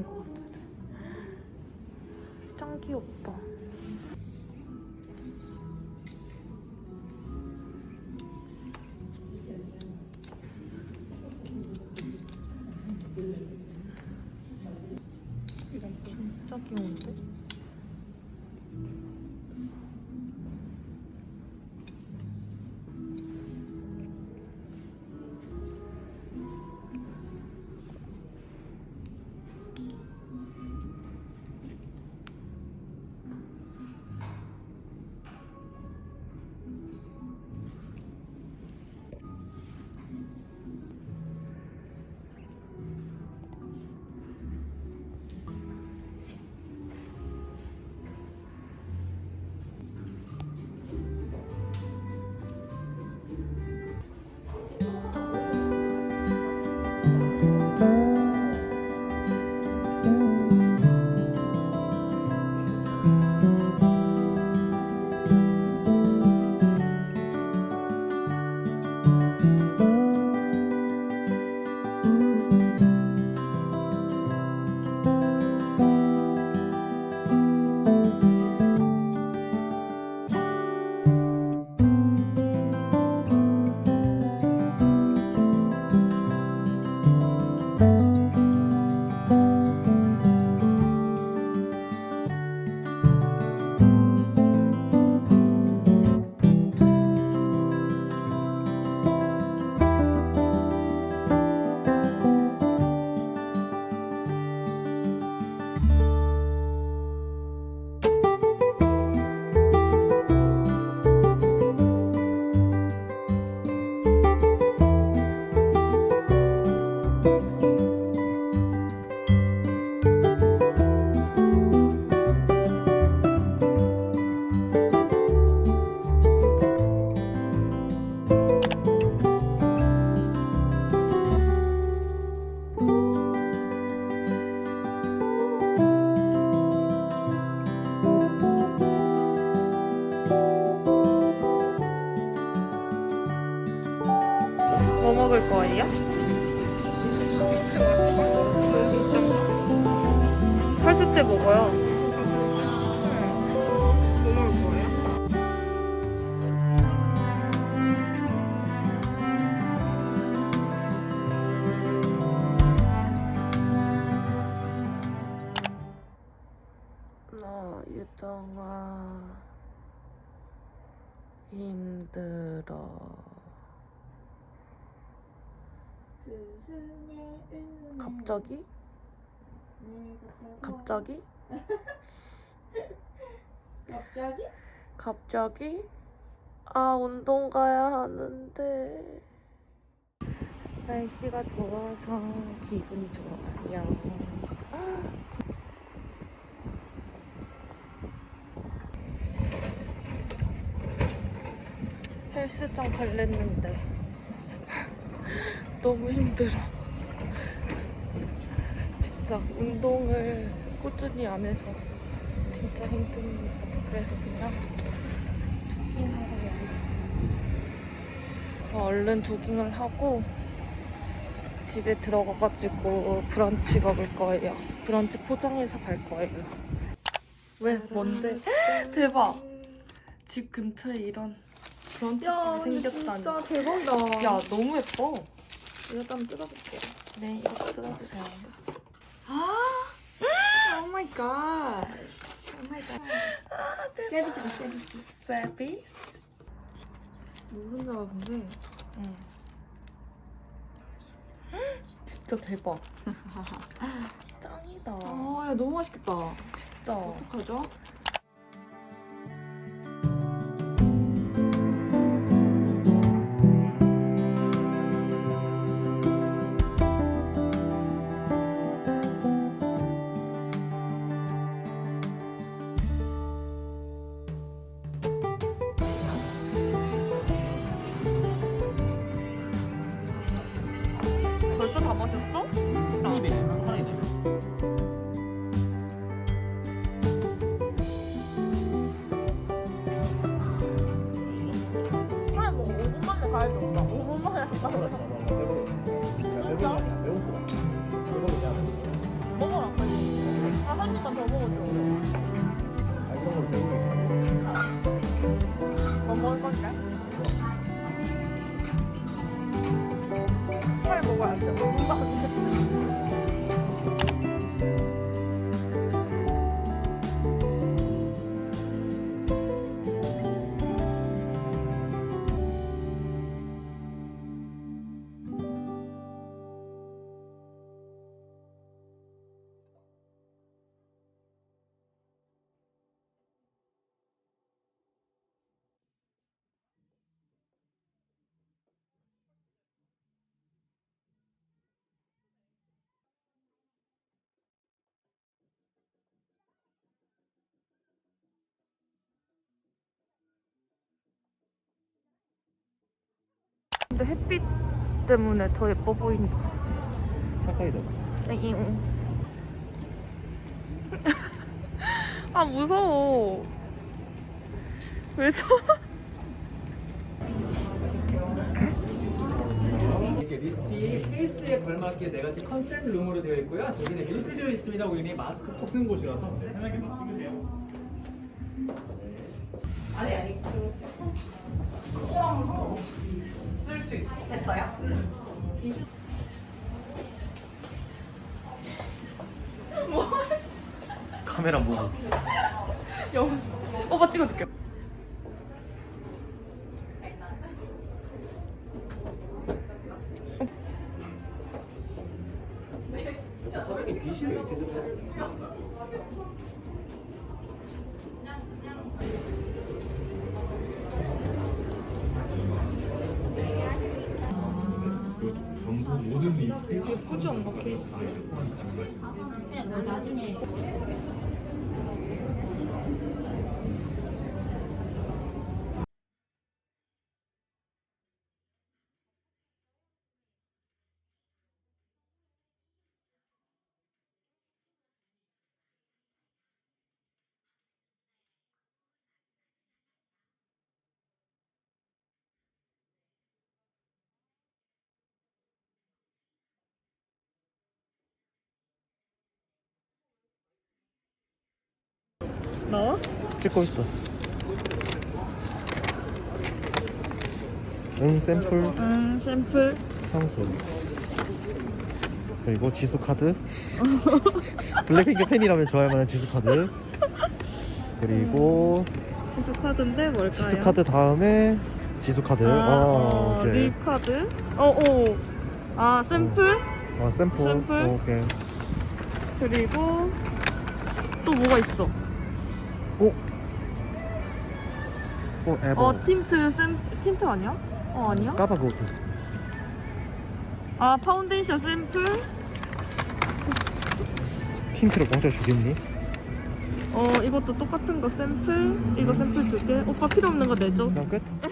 같아. 짱 귀엽다. 살수째 먹어요. 뭐 먹을 거예요? 나 유정아 힘들어. 갑자기? 갑자기? 갑자기? 갑자기? 아, 운동 가야 하는데. 날씨가 좋아서 기분이 좋아요. 헬스장 갈랬는데 너무 힘들어. 진짜 운동을 꾸준히 안 해서 진짜 힘듭니다. 그래서 그냥 조깅하러 여기 있어요. 저 얼른 조깅을 하고 집에 들어가가지고 브런치 먹을 거예요. 브런치 포장해서 갈 거예요. 왜? 뭔데? 대박! 집 근처에 이런 브런치 야, 집이 생겼다니. 진짜 대박이다. 야, 너무 예뻐. 이거 한번 뜯어볼게요. 네, 이거 뜯어주세요. 아, 오 마이 갓. 오 마이 갓. 세비지다, 세비지. 세비? 노른자가 근데 응. 진짜 대박. 짱이다. 아, 야 너무 맛있겠다. 진짜. 어떡하죠? Yeah. 근데 햇빛 때문에 더 예뻐 보인다. 사카이다 잉. 아 무서워. 왜 저? 이제 리스트이 페이스에 걸맞게 네 가지 컨셉 룸으로 되어 있고요. 저기는 밀폐되어 있습니다. 우리는 마스크 벗는 곳이라서 네, 편하게 막 찍으세요. 카메라 보고 영. 오빠 찍어줄게. 화장이 빛이 왜 이렇게 들어 전부 모든 립 예쁘지 않나 케이 나와? 찍고 있다 응 샘플 음 샘플. 향수 그리고 지수 카드 블랙핑크 팬이라면 좋아할 만한 지수 카드 그리고 지수 카드인데 뭘까요? 지수 카드 다음에 지수 카드 아, 어, 어, 오케이 립 카드. 어, 오. 아 샘플. 어, 샘플, 샘플? 어, 오케이 그리고 또 뭐가 있어? 오 forever 어 틴트 샘 틴트 아니야? 어 아니야? 까바고기 아 파운데이션 샘플. 틴트를 공짜 주겠니? 어 이것도 똑같은 거 샘플. 이거 샘플 두 개. 오빠 필요 없는 거 내줘. 그냥 끝?